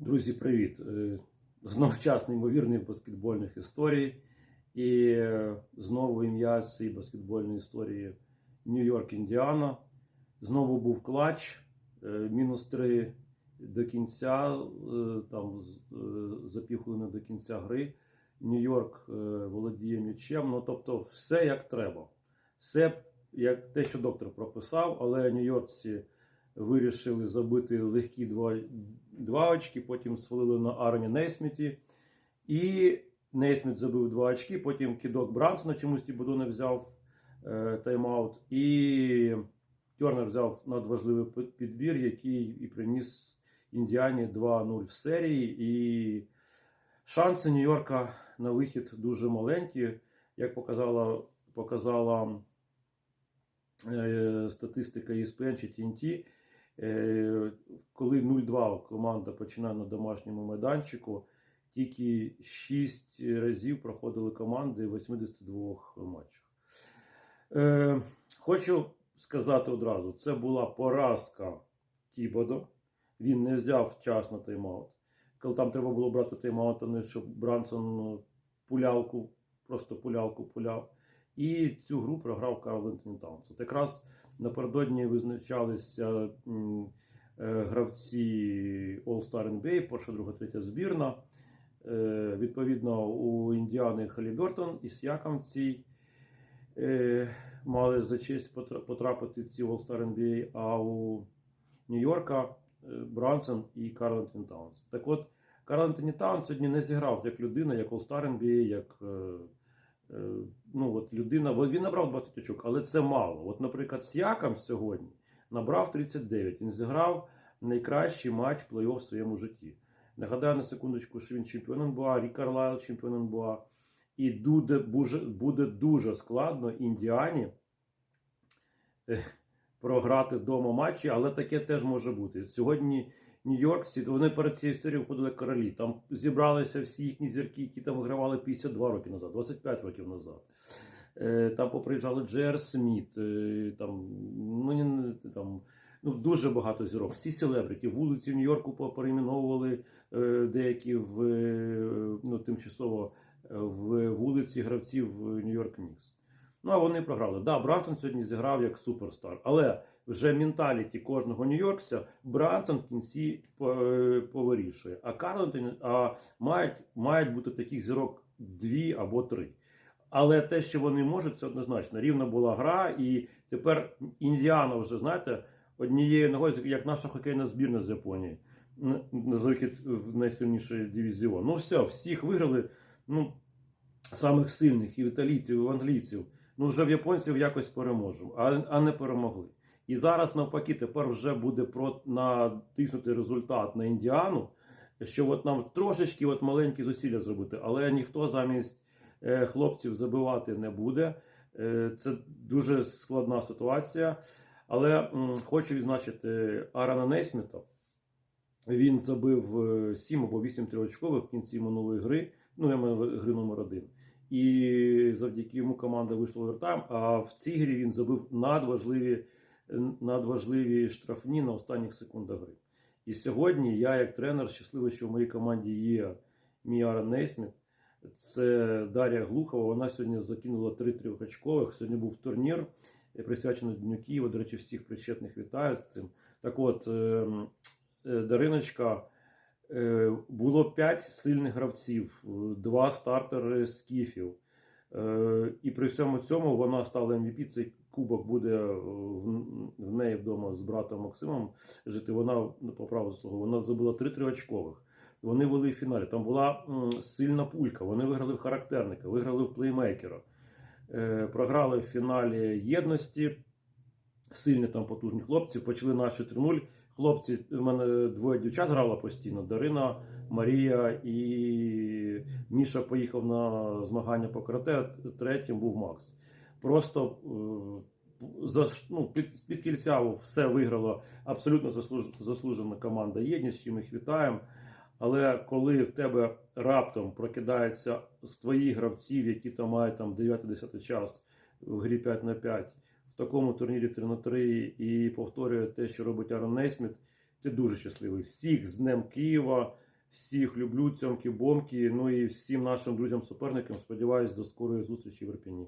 Друзі, привіт! Е, Знов час неймовірних баскетбольних історій. І е, знову ім'я цієї баскетбольної історії Нью-Йорк, Індіана. Знову був клатч, е, мінус три до кінця, там з- е, за до кінця гри. Нью-Йорк володіє м'ячем. Ну, тобто, все як треба. Все як те, що доктор прописав, але нью-йоркці вирішили забити легкі два, два очки, потім свалили на Ароні Нейсміті. І Нейсміт забив два очки, потім кидок Брансона чомусь Тібудо не взяв е, тайм-аут. І Тернер взяв надважливий підбір, який і приніс Індіані 2-0 в серії. І шанси Нью-Йорка на вихід дуже маленькі, як показала, показала е, статистика ESPN чи TNT. Е, коли 0-2 команда починає на домашньому майданчику, тільки 6 разів проходили команди в 82 матчах. Е, хочу сказати одразу: це була поразка Тібодо. Він не взяв вчасно тайм-аут. Коли там треба було брати тайм-аут, а не щоб Брансон ну, пулялку, просто пулялку пуляв. І цю гру програв Карл Ентоні Таунс. От якраз напередодні визначалися е, гравці All-Star NBA, перша, друга, третя збірна. Е, Відповідно, у Індіани Халібертон і Сякамці е, мали за честь потрапити в ці All-Star NBA, а у Нью-Йорка Брансон і Карл Таунс. Так от, Карл Ентоні Таунс сьогодні не зіграв як людина, як All-Star NBA, як ну, от людина. Він набрав 20 очок, але це мало. От, наприклад, Сіакам сьогодні набрав 39. Він зіграв найкращий матч плей-офф в своєму житті. Нагадаю на секундочку, що він чемпіон НБА, Рік Карлайл чемпіон НБА. І буде, буде дуже складно Індіані е, програти вдома матчі, але таке теж може бути. Сьогодні Нью-Йоркці, то вони перед цією історією входили королі. Там зібралися всі їхні зірки, які там вигравали 52 роки назад, 25 років назад. Е, Там поприїжджали Джер Сміт, е, там, ну, там, ну, дуже багато зірок. Всі селебриті, вулиці Нью-Йорку поперейменовували е, деякі в ну, тимчасово в вулиці гравців Нью-Йорк Нікс. Ну, а вони програли. Да, Брансон сьогодні зіграв як суперстар, але вже менталіті кожного нью-йоркця Брансон в кінці е, повирішує. А Карлентон а мають, мають бути таких зірок дві або три. Але те, що вони можуть, це однозначно. Рівна була гра, і тепер Індіана вже, знаєте, однією ногою, як наша хокейна збірна з Японії, на вихід в найсильніший дивізіон. Ну все, всіх виграли. Ну, самих сильних і в італійців, і в англійців. Ну, вже в японців якось переможемо, а, а не перемогли. І зараз, навпаки, тепер вже буде про натиснути результат на індіану, що от нам трошечки от маленькі зусилля зробити, але ніхто замість е, хлопців забивати не буде. Е, це дуже складна ситуація. Але м, хочу відзначити Арана Нейсміта. Він забив е, 7 або 8 триочкових в кінці минулої гри. Ну, я маю гри номер один. І завдяки йому команда вийшла в овертайм. А в цій грі він забив надважливі, надважливі штрафні на останніх секундах гри. І сьогодні я, як тренер, щасливий, що в моїй команді є мій Аран Нейсміт. Це Дар'я Глухова. Вона сьогодні закинула три трьохочкових. Сьогодні був турнір, е, присвячений Дню Києва. До речі, всіх причетних вітаю з цим. Так от, е, е, Дариночка. Е, Було 5 сильних гравців, два стартери з кіфів. Е, І при всьому цьому вона стала MVP. Цей кубок буде е, в неї вдома з братом Максимом жити. Вона по праву заслугу, вона забила три триочкових. Вони вели в фіналі. Там була сильна пулька. Вони виграли в характерника, виграли в плеймейкера, програли в фіналі єдності. Сильні там потужні хлопці. Почали наші 3-0. Хлопці, в мене двоє дівчат грало постійно: Дарина, Марія і Міша поїхав на змагання по карате. Третім був Макс. Просто е, за, ну, під, під кільця все виграла абсолютно заслуж, заслужена команда єдність, чим їх вітаємо. Але коли в тебе раптом прокидається з твоїх гравців, які там мають там 9-10 час в грі 5 на 5, в такому турнірі 3 на 3 і повторює те, що робить Арон Нейсміт, ти дуже щасливий. Всіх з Днем Києва. Всіх люблю, цьомки-бомки. Ну і всім нашим друзям-суперникам сподіваюсь до скорої зустрічі в Ірпіні.